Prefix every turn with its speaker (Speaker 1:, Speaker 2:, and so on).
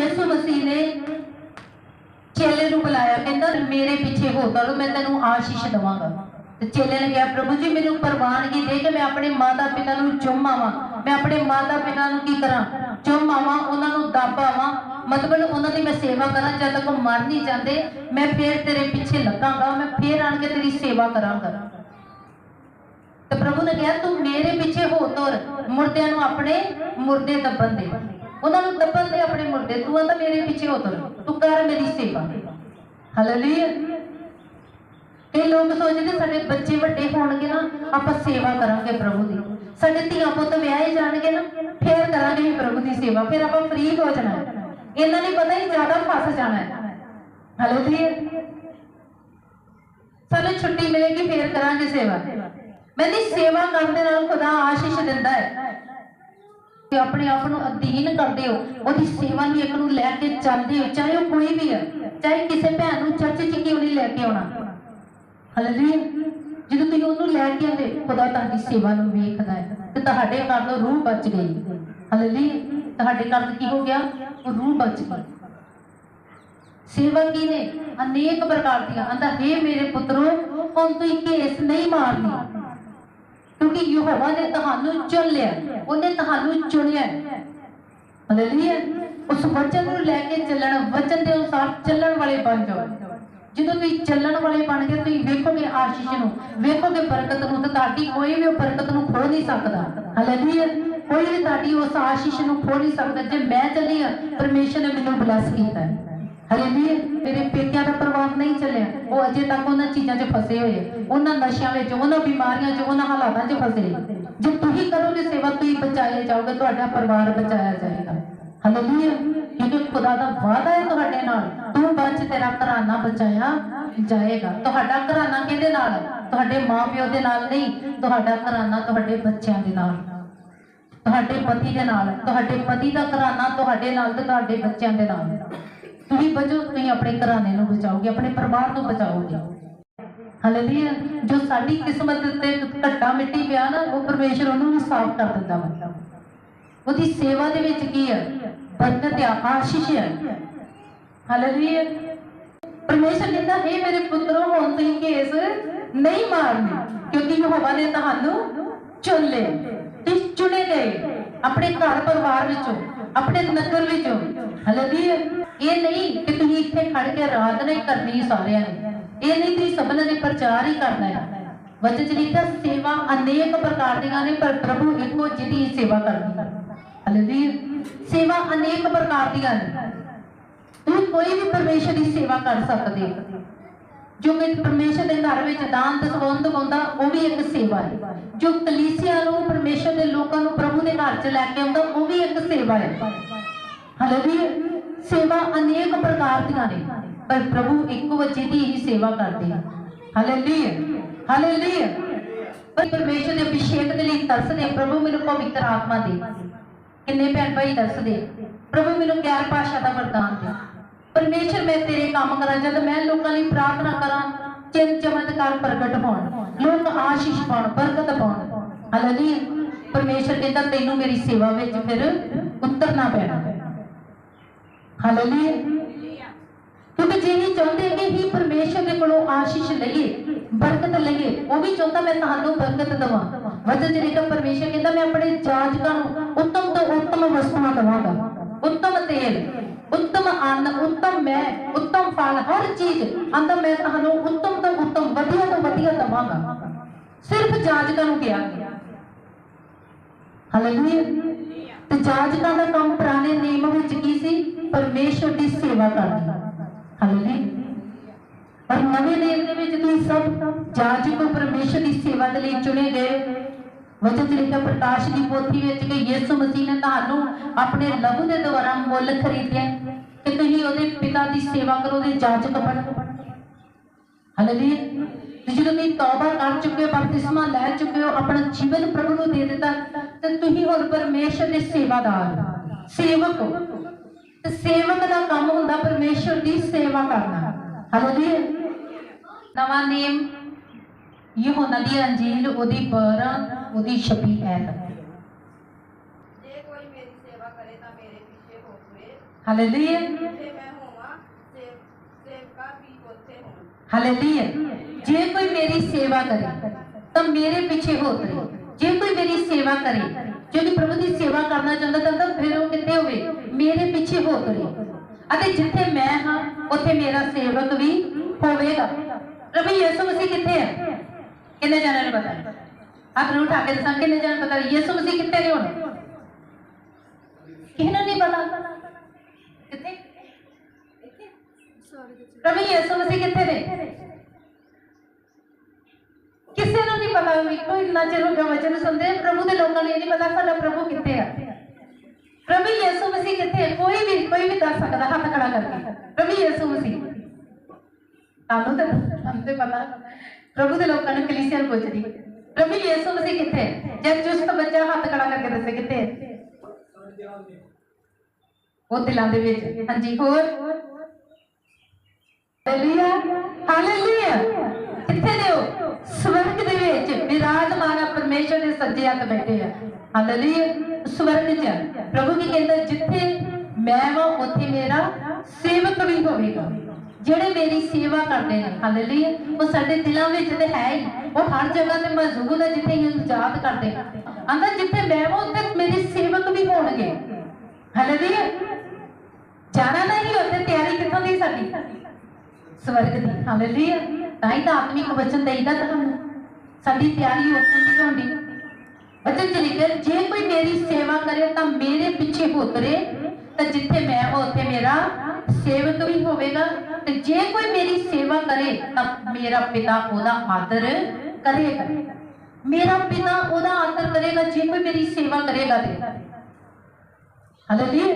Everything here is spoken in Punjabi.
Speaker 1: ਯਿਸੂ ਮਸੀਹ ਨੇ ਚੇਲੇ ਨੂੰ ਬੁਲਾਇਆ, ਕਹਿੰਦਾ ਮੇਰੇ ਪਿੱਛੇ ਹੋ ਕਰੋ ਮੈਂ ਤੈਨੂੰ ਆਸ਼ੀਸ਼ ਦਵਾਂਗਾ। ਤੇ ਚੇਲੇ ਨੇ ਕਿਹਾ, ਪ੍ਰਭੂ ਜੀ, ਮੈਨੂੰ ਪ੍ਰਵਾਨਗੀ ਦੇ ਕੇ ਮੈਂ ਆਪਣੇ ਮਾਤਾ ਪਿਤਾ ਨੂੰ ਚੁੰਮਾਵਾਂ ਮੈਂ ਆਪਣੇ ਮਾਤਾ ਪਿਤਾ ਨੂੰ ਕੀ ਕਰਾਂ? ਚੁੰਮਾਵਾਂ ਉਹਨਾਂ ਨੂੰ ਦਾਬਾਵਾਂ ਮਤਲਬ ਉਹਨਾਂ ਦੀ ਮੈਂ ਸੇਵਾ ਕਰਾਂ, ਜਦ ਤੱਕ ਉਹ ਮਰ ਨਹੀਂ ਜਾਂਦੇ, ਮੈਂ ਫੇਰ ਤੇਰੇ ਪਿੱਛੇ ਲੱਗਾਂਗਾ, ਮੈਂ ਫੇਰ ਆਣ ਕੇ ਤੇਰੀ ਸੇਵਾ ਕਰਾਂਗਾ। ਤੇ ਪ੍ਰਭੂ ਨੇ ਕਿਹਾ, ਤੂੰ ਮੇਰੇ ਪਿੱਛੇ ਹੋ ਤੁਰ, ਮੁਰਦਿਆਂ ਨੂੰ ਆਪਣੇ ਮੁਰਦੇ ਦੱਬਣ ਦੇ। ਉਹਨਾਂ ਨੂੰ ਦੱਬਣ ਦੇ ਆਪਣੇ ਮੁੰਡੇ, ਤੂੰ ਤਾਂ ਮੇਰੇ ਪਿੱਛੇ ਹੋ ਤੂੰ ਕਰ ਮੇਰੀ ਸੇਵਾ। ਹਾਲੇਲੂਇਆ ਕਈ ਲੋਕ ਸੋਚਦੇ ਸਾਡੇ ਬੱਚੇ ਵੱਡੇ ਹੋਣਗੇ ਨਾ, ਆਪਾਂ ਸੇਵਾ ਕਰਾਂਗੇ ਪ੍ਰਭੂ ਦੀ। ਸਾਡੇ ਧੀਆਂ ਪੁੱਤ ਵਿਆਹੇ ਜਾਣਗੇ ਨਾ, ਫੇਰ ਕਰਾਂਗੇ ਪ੍ਰਭੂ ਦੀ ਸੇਵਾ, ਫਿਰ ਆਪਾਂ ਫ੍ਰੀ ਹੋ ਜਾਣਾ। ਇਹਨਾਂ ਨੇ ਪਤਾ ਹੀ ਜ਼ਿਆਦਾ ਫਸ ਜਾਣਾ ਹੈ। ਹਾਲੇਲੂਇਆ ਸਾਨੂੰ ਛੁੱਟੀ ਮਿਲੇਗੀ, ਫੇਰ ਕਰਾਂਗੇ ਸੇਵਾ। ਮੈਂਦੀ ਸੇਵਾ ਕਰਨ ਦੇ ਨਾਲ ਖੁਦਾ ਆਸ਼ੀਸ਼ ਦਿੰਦਾ ਹੈ। ਕਿ ਆਪਣੇ ਆਪ ਨੂੰ ਅਧੀਨ ਕਰਦੇ ਹੋ, ਉਹਦੀ ਸੇਵਾ ਨੂੰ ਇੱਕ ਨੂੰ ਲੈ ਕੇ ਚੱਲਦੇ ਹੋ, ਚਾਹੇ ਉਹ ਕੋਈ ਵੀ ਹੈ, ਚਾਹੇ ਕਿਸੇ ਭੈਣ ਨੂੰ ਚਰਚ 'ਚ ਕਿਉਂ ਨਹੀਂ ਲੈ ਕੇ ਆਉਣਾ। ਹਾਲੇਲੂਇਆ ਜਦੋਂ ਤੁਸੀਂ ਉਹਨੂੰ ਲੈ ਕੇ ਆਉਂਦੇ, ਖੁਦਾ ਤੁਹਾਡੀ ਸੇਵਾ ਨੂੰ ਵੇਖਦਾ ਹੈ, ਤੇ ਤੁਹਾਡੇ ਘਰ ਤੋਂ ਰੂਹ ਬਚ ਗਈ। ਹਾਲੇਲੂਇਆ ਤੁਹਾਡੇ ਘਰ ਕੀ ਹੋ ਗਿਆ? ਉਹ ਰੂਹ ਬਚ ਗਈ। ਸੇਵਾ ਕੀ ਨੇ, ਅਨੇਕ ਪ੍ਰਕਾਰ ਦੀਆਂ। ਆਂਦਾ, ਹੈ ਮੇਰੇ ਪੁੱਤਰੋ, ਹੁਣ ਤੁਸੀਂ ਕੇਸ ਨਹੀਂ ਮਾਰਨੀ ਕਿਉਂਕਿ ਯਹੋਵਾ ਨੇ ਤੁਹਾਨੂੰ ਚੁਣ ਲਿਆ ਉਹਨੇ ਤੁਹਾਨੂੰ ਚੁਣਿਆ। ਹਾਲੇਲੂਇਆ ਉਸ ਵਚਨ ਨੂੰ ਲੈ ਕੇ ਚੱਲਣ, ਵਚਨ ਦੇ ਅਨੁਸਾਰ ਚੱਲਣ ਵਾਲੇ ਬਣ ਜਾਓ। ਜਦੋਂ ਤੁਸੀਂ ਚੱਲਣ ਵਾਲੇ ਬਣ ਗਏ, ਤੁਸੀਂ ਵੇਖੋਗੇ ਆਸ਼ੀਸ਼ ਨੂੰ, ਵੇਖੋਗੇ ਬਰਕਤ ਨੂੰ, ਤੇ ਤੁਹਾਡੀ ਕੋਈ ਵੀ ਬਰਕਤ ਨੂੰ ਖੋ ਨਹੀਂ ਸਕਦਾ। ਹਾਲੇਲੂਇਆ ਕੋਈ ਵੀ ਤੁਹਾਡੀ ਉਸ ਆਸ਼ੀਸ਼ ਨੂੰ ਖੋ ਨਹੀਂ ਸਕਦਾ, ਜੇ ਮੈਂ ਚੱਲੀ ਆ, ਪਰਮੇਸ਼ਰ ਨੇ ਮੈਨੂੰ ਬਲੈਸ ਕੀਤਾ। ਹੈ ਹਾਲੇਲੂਇਆ ਮੇਰੇ ਪੇਕਿਆਂ ਦਾ ਪਰਿਵਾਰ ਨਹੀਂ ਚੱਲਿਆ। ਉਹ ਅਜੇ ਤੱਕ ਉਹਨਾਂ ਚੀਜ਼ਾਂ 'ਚ ਫਸੇ ਹੋਏ ਉਹਨਾਂ ਨਸ਼ਿਆਂ ਵਿੱਚ, ਉਹਨਾਂ ਬਿਮਾਰੀਆਂ 'ਚ, ਉਹਨਾਂ ਹਾਲਾਤਾਂ 'ਚ ਫਸੇ ਜੇ ਤੁਸੀਂ ਕਰੋਗੇ ਸੇਵਾ, ਤੁਸੀਂ ਬਚਾਏ ਜਾਓਗੇ, ਤੁਹਾਡਾ ਪਰਿਵਾਰ ਬਚਾਇਆ ਜਾਏਗਾ। ਹਾਲੇਲੂਇਆ। ਕਿਉਂਕਿ ਖੁਦਾ ਦਾ ਵਾਅਦਾ ਹੈ ਤੁਹਾਡੇ ਨਾਲ। ਤੂੰ ਬਚ, ਤੇਰਾ ਘਰਾਨਾ ਬਚਾਇਆ ਜਾਏਗਾ। ਤੁਹਾਡਾ ਘਰਾਨਾ ਕਿਹਦੇ ਨਾਲ ਹੈ? ਤੁਹਾਡੇ ਮਾਪਿਓ ਦੇ ਨਾਲ ਨਹੀਂ। ਤੁਹਾਡਾ ਘਰਾਨਾ ਤੁਹਾਡੇ ਬੱਚਿਆਂ ਦੇ ਨਾਲ। ਤੁਹਾਡੇ ਪਤੀ ਦੇ ਨਾਲ। ਤੁਹਾਡੇ ਪਤੀ ਦਾ ਘਰਾਨਾ ਤੁਹਾਡੇ ਨਾਲ ਤੇ ਤੁਹਾਡੇ ਬੱਚਿਆਂ ਦੇ ਨਾਲ। ਤੁਸੀਂ ਬਚੋ, ਤੁਸੀਂ ਆਪਣੇ ਘਰਾਣੇ ਨੂੰ ਬਚਾਓਗੇ, ਆਪਣੇ ਪਰਿਵਾਰ ਨੂੰ ਬਚਾਓਗੇ। ਹਾਲੇਲੂਇਆ ਜੋ ਸਾਡੀ ਕਿਸਮਤ ਤੇ ਘੱਟਾ ਮਿੱਟੀ ਪਿਆ ਨਾ, ਉਹ ਪਰਮੇਸ਼ਰ ਉਹਨੂੰ ਵੀ ਸਾਫ਼ ਕਰ ਦਿੰਦਾ ਵਾ। ਉਹਦੀ ਸੇਵਾ ਦੇ ਵਿੱਚ ਕੀ ਹੈ ਬਰਕਤ ਆ, ਆਸ਼ੀਸ਼ ਹੈ ਹਾਲੇਲੂਇਆ ਪਰਮੇਸ਼ਰ ਕਹਿੰਦਾ, ਹੈ ਮੇਰੇ ਪੁੱਤਰੋ, ਹੁਣ ਤੁਸੀਂ ਕੇਸ ਨਹੀਂ ਮਾਰਨੇ, ਕਿਉਂਕਿ ਯਹੋਵਾ ਨੇ ਤੁਹਾਨੂੰ ਚੁਣ ਲਿਆ ਤੁਸੀਂ ਚੁਣੇ ਗਏ, ਆਪਣੇ ਘਰ ਪਰਿਵਾਰ ਵਿੱਚੋਂ, ਆਪਣੇ ਨਗਰ ਵਿੱਚੋਂ। ਹਾਲੇਲੂਇਆ ਇਹ ਨਹੀਂ ਕਿ ਤੁਸੀਂ ਇੱਥੇ ਖੜ ਕੇ ਆਰਾਧਨਾ ਨਹੀਂ ਕਰਨੀ ਸਾਰਿਆਂ ਨੇ। ਇਹ ਨਹੀਂ ਤੁਸੀਂ ਸਭਨਾਂ ਨੇ ਪ੍ਰਚਾਰ ਹੀ ਕਰਨਾ ਹੈ। ਵਚਨ ਚ ਲਿਖਿਆ ਸੇਵਾ ਅਨੇਕ ਪ੍ਰਕਾਰ ਦੀਆਂ ਨੇ, ਪਰ ਪ੍ਰਭੂ ਇੱਕੋ ਜਿਹਦੀ ਸੇਵਾ ਕਰਦੀ ਹੈ। ਸੇਵਾ ਅਨੇਕ ਪ੍ਰਕਾਰ ਦੀਆਂ ਨੇ। ਤੁਸੀਂ ਕੋਈ ਵੀ ਪਰਮੇਸ਼ਰ ਦੀ ਸੇਵਾ ਕਰ ਸਕਦੇ ਹੋ। ਜੋ ਕਿ ਪਰਮੇਸ਼ਰ ਦੇ ਘਰ ਵਿੱਚ ਦਾਨ ਦਸਵੰਦ ਪਾਉਂਦਾ, ਉਹ ਵੀ ਇੱਕ ਸੇਵਾ ਹੈ। ਜੋ ਕਲੀਸਿਆ ਨੂੰ, ਪਰਮੇਸ਼ਰ ਦੇ ਲੋਕਾਂ ਨੂੰ ਪ੍ਰਭੂ ਦੇ ਘਰ 'ਚ ਲੈ ਕੇ ਆਉਂਦਾ, ਉਹ ਵੀ ਇੱਕ ਸੇਵਾ ਹੈ। ਹਾਲੇਲੂਇਆ ਸੇਵਾ ਅਨੇਕ ਪ੍ਰਕਾਰ ਦੀਆਂ ਨੇ, ਪਰ ਪ੍ਰਭੂ ਇੱਕੋ ਵਜੇ ਦੀ ਹੀ ਸੇਵਾ ਕਰਦੇ ਹਨ ਹਾਲੇਲੂਇਆ ਹਾਲੇਲੂਇਆ ਪਰਮੇਸ਼ਰ ਦੇ ਅਭਿਸ਼ੇਕ ਦੇ ਲਈ ਤਰਸਦੇ ਪ੍ਰਭੂ ਮੈਨੂੰ ਪਵਿੱਤਰ ਆਤਮਾ ਦੇ। ਕਿੰਨੇ ਭੈਣ ਭਾਈ ਦੱਸਦੇ ਪ੍ਰਭੂ ਮੈਨੂੰ ਗਿਆਨ ਭਾਸ਼ਾ ਦਾ ਵਰਦਾਨ ਦੇ। ਪਰਮੇਸ਼ਰ, ਮੈਂ ਤੇਰੇ ਕੰਮ ਕਰਾਂ, ਜਦ ਮੈਂ ਲੋਕਾਂ ਲਈ ਪ੍ਰਾਰਥਨਾ ਕਰਾਂ ਚਿੰਨ ਚਮਤਕਾਰ ਪ੍ਰਗਟ ਹੋਣ, ਲੋਕ ਆਸ਼ੀਸ਼ ਪਾਉਣ, ਬਰਕਤ ਪਾਉਣ। ਹਾਲੇਲੂਇਆ ਪਰਮੇਸ਼ਰ ਕਹਿੰਦਾ, ਤੈਨੂੰ ਮੇਰੀ ਸੇਵਾ ਵਿੱਚ ਫਿਰ ਉਤਰਨਾ ਪੈਣਾ। ਹਾਲੇਲੂਇਆ ਕਿਉਂਕਿ ਜੇ ਚਾਹੁੰਦੇ ਕਿ ਹੀ ਪਰਮੇਸ਼ਰ ਦੇ ਕੋਲੋਂ ਆਸ਼ੀਸ਼ ਲਈਏ, ਬਰਕਤ ਲਈਏ, ਉਹ ਵੀ ਚਾਹੁੰਦਾ ਮੈਂ ਤੁਹਾਨੂੰ ਬਰਕਤ ਦਵਾਂ। ਵਜਨ ਜਿਹੜੇ ਪਰਮੇਸ਼ਰ ਕਹਿੰਦਾ ਮੈਂ ਆਪਣੇ ਜਾਜਕਾਂ ਨੂੰ ਉੱਤਮ ਤੋਂ ਉੱਤਮ ਵਸਤੂਆਂ ਦਵਾਂਗਾ। ਉੱਤਮ ਤੇਲ, ਉੱਤਮ ਅੰਨ, ਉੱਤਮ ਮੈਂ, ਉੱਤਮ ਫਲ, ਹਰ ਚੀਜ਼ ਆਂਦਾ ਮੈਂ ਤੁਹਾਨੂੰ ਉੱਤਮ ਤੋਂ ਉੱਤਮ, ਵਧੀਆ ਤੋਂ ਵਧੀਆ ਦਵਾਂਗਾ। ਸਿਰਫ ਜਾਜਕਾਂ ਨੂੰ ਕਿਹਾ ਗਿਆ। ਹਾਲੇਲੂਇਆ ਤੇ ਜਾਜਕਾਂ ਦਾ ਕੰਮ ਪੁਰਾਣੇ ਨਿਯਮ ਵਿੱਚ ਕੀ ਸੀ? ਪਰਮੇਸ਼ਰ ਦੀ ਸੇਵਾ ਕਰਨਾ ਹਾਲੇਲੂਇਆ ਪਰ ਨਵੇਂ ਨਿਯਮ ਦੇ ਵਿੱਚ ਤੁਸੀਂ ਸਭ ਜਾਜਕ ਪਰਮੇਸ਼ਰ ਦੀ ਸੇਵਾ ਦੇ ਲਈ ਚੁਣੇ ਗਏ। ਵਚਨ ਲਿਖਿਆ, ਪ੍ਰਕਾਸ਼ ਦੀ ਪੋਥੀ ਵਿੱਚ ਕਿ ਯਿਸੂ ਮਸੀਹ ਨੇ ਤੁਹਾਨੂੰ ਆਪਣੇ ਲਹੂ ਦੇ ਦੁਆਰਾ ਮੁੱਲ ਖਰੀਦਿਆ। ਕਿ ਤੁਸੀਂ ਉਹਦੇ ਪਿਤਾ ਦੀ ਸੇਵਾ ਕਰੋ, ਉਹਦੇ ਜਾਜਕ ਬਣੋ। ਹਾਲੇਲੂਇਆ ਜਦੋਂ ਤੁਸੀਂ ਤੌਬਾ ਕਰ ਚੁੱਕੇ ਹੋ, ਬਪਤਿਸਮਾ ਲੈ ਚੁੱਕੇ ਹੋ, ਆਪਣਾ ਜੀਵਨ ਪ੍ਰਭੂ ਨੂੰ ਦੇ ਦਿੱਤਾ ਤੇ ਤੁਸੀਂ ਹੁਣ ਪਰਮੇਸ਼ਰ ਦੇ ਸੇਵਾਦਾਰ ਸੇਵਕ ਹੋ। ਤੇ ਸੇਵਕ ਦਾ ਕੰਮ ਹੁੰਦਾ ਪਰਮੇਸ਼ਰ ਦੀ ਸੇਵਾ ਕਰਨਾ। ਹਾਲੇਲੂਇਆ ਨਵਾਂ ਨੇਮ ਯਹੋਨਾ ਦੀ ਅੰਜੀਲ ਉਹਦੀ 12 ਉਹਦੀ 26 ਐਤ।
Speaker 2: ਜੇ ਕੋਈ ਮੇਰੀ ਸੇਵਾ ਕਰੇ ਤਾਂ ਮੇਰੇ ਪਿੱਛੇ ਹੋ ਪਵੇ
Speaker 1: ਹਾਲੇਲੂਇਆ
Speaker 2: ਜਿੱਥੇ ਮੈਂ ਹੋਵਾਂ ਸੇਵ ਸੇਵਕਾ ਵੀ ਉੱਥੇ ਹੋਣ।
Speaker 1: ਹਾਲੇਲੂਇਆ ਜੇ ਕੋਈ ਮੇਰੀ ਸੇਵਾ ਕਰੇ ਤਾਂ ਮੇਰੇ ਪਿੱਛੇ ਹੋ ਤਰੇ ਜੇ ਕੋਈ ਮੇਰੀ ਸੇਵਾ ਕਰੇ ਜੋ ਕਿ ਪ੍ਰਭੂ ਦੀ ਸੇਵਾ ਕਰਨਾ ਚਾਹੁੰਦਾ ਤਾਂ ਤਾਂ ਫਿਰ ਉਹ ਕਿੱਥੇ ਹੋਵੇ ਮੇਰੇ ਪਿੱਛੇ ਹੋ ਤਰੇ ਅਤੇ ਜਿੱਥੇ ਮੈਂ ਹਾਂ ਉੱਥੇ ਮੇਰਾ ਸੇਵਕ ਵੀ ਹੋਵੇਗਾ ਪ੍ਰਭੂ ਯਿਸੂ ਮਸੀਹ ਕਿੱਥੇ ਹੈ ਕਿੰਨੇ ਜਣਿਆਂ ਨੂੰ ਪਤਾ ਹੈ ਹੱਥ ਨੂੰ ਉਠਾ ਕੇ ਦੱਸਾਂ ਕਿੰਨੇ ਜਣਿਆਂ ਨੂੰ ਪਤਾ ਹੈ? ਯਿਸੂ ਮਸੀਹ ਕਿੱਥੇ ਨੇ ਹੁਣ ਕਿਸੇ ਨੂੰ ਨਹੀਂ ਪਤਾ ਕਿੱਥੇ ਪ੍ਰਭੂ ਯਿਸੂ ਮਸੀਹ ਕਿੱਥੇ ਨੇ ਕਿਸੇ ਨੂੰ ਇੰਨਾ ਚਿਰ ਹੋ ਗਿਆ ਵਚਨ ਸੁਣਦੇ ਪ੍ਰਭੂ ਦੇ ਲੋਕਾਂ ਨੂੰ ਇਹ ਨਹੀਂ ਪਤਾ ਸਾਡਾ ਪ੍ਰਭੂ ਕਿੱਥੇ ਆ। ਪ੍ਰਭੂ ਯਿਸੂ ਮਸੀਹ ਕਿੱਥੇ ਕੋਈ ਵੀ ਕੋਈ ਵੀ ਦੱਸ ਸਕਦਾ ਹੱਥ ਖੜਾ ਕਰਕੇ। ਪ੍ਰਭੂ ਯਿਸੂ ਮਸੀਹ। ਤੁਹਾਨੂੰ ਤਾਂ ਸਾਨੂੰ ਤੇ ਪਤਾ। ਪ੍ਰਭੂ ਦੇ ਲੋਕਾਂ ਨੂੰ ਕਲੀਸਿਆ ਪੁੱਛਦੀ। ਪ੍ਰਭੂ ਯਿਸੂ ਮਸੀਹ ਕਿੱਥੇ ਜਦ ਚੁਸਤ ਬੱਚਾ ਹੱਥ ਖੜਾ ਕਰਕੇ ਦੱਸੇ ਕਿੱਥੇ ਉਹ ਦਿਲਾਂ ਦੇ ਵਿੱਚ। ਹਾਂਜੀ, ਹੋਰ? ਹਾਲੇਲੂਇਆ। ਹਾਲੇਲੂਇਆ। ਕਿੱਥੇ ਨੇ ਉਹ? ਸਵਰਗ ਦੇ ਵਿੱਚ ਵਿਰਾਜਮਾਨ ਆ ਦੇ ਸੱਜੇ ਹੱਥ ਬੈਠੇ ਆ ਹਾਲੇਲੂਇਆ ਸਵਰਗ 'ਚ ਪ੍ਰਭੂ ਕੀ ਕਹਿੰਦਾ ਜਿੱਥੇ ਮੈਂ ਵਾਂ ਉੱਥੇ ਮੇਰਾ ਸੇਵਕ ਵੀ ਹੋਵੇਗਾ ਜਿਹੜੇ ਮੇਰੀ ਸੇਵਾ ਕਰਦੇ ਨੇ ਹਾਲੇਲੂਇਆ ਉਹ ਸਾਡੇ ਦਿਲਾਂ ਵਿੱਚ ਤੇ ਹੈ ਹੀ ਉਹ ਹਰ ਜਗ੍ਹਾ ਤੇ ਮੌਜੂਦ ਹੈ ਜਿੱਥੇ ਯਾਦ ਕਰਦੇ ਆਂਦਾ ਜਿੱਥੇ ਮੈਂ ਵਾਂ ਉੱਥੇ ਮੇਰੇ ਸੇਵਕ ਵੀ ਹੋਣਗੇ ਹਾਲੇਲੂਇਆ ਜਾਣਾ ਨਹੀਂ ਉੱਥੇ ਤਿਆਰੀ ਕਿੱਥੋਂ ਦੀ ਸਾਡੀ ਸਵਰਗ ਦੀ ਹਾਲੇਲੂਇਆ ਤਾਂ ਹੀ ਤਾਂ ਆਤਮਿਕ ਵਚਨ ਦੇਈਦਾ ਤੁਹਾਨੂੰ ਸਾਡੀ ਤਿਆਰੀ ਉੱਥੋਂ ਦੀ ਹੋਣੀ ਵਚਨ ਚ ਜੇ ਕੋਈ ਮੇਰੀ ਸੇਵਾ ਕਰੇ, ਤਾਂ ਮੇਰੇ ਪਿੱਛੇ ਉਤਰੇ। ਤਾਂ ਜਿੱਥੇ ਮੈਂ ਹਾਂ, ਉੱਥੇ ਮੇਰਾ ਸੇਵਕ ਵੀ ਹੋਵੇਗਾ। ਤੇ ਜੇ ਕੋਈ ਮੇਰੀ ਸੇਵਾ ਕਰੇ, ਤਾਂ ਮੇਰਾ ਪਿਤਾ ਉਹਦਾ ਆਦਰ ਕਰੇਗਾ। ਮੇਰਾ ਪਿਤਾ ਉਹਦਾ ਆਦਰ ਕਰੇਗਾ, ਜੇ ਕੋਈ ਮੇਰੀ ਸੇਵਾ ਕਰੇਗਾ ਤੇ। ਹਾਲੇਲੂਇਆ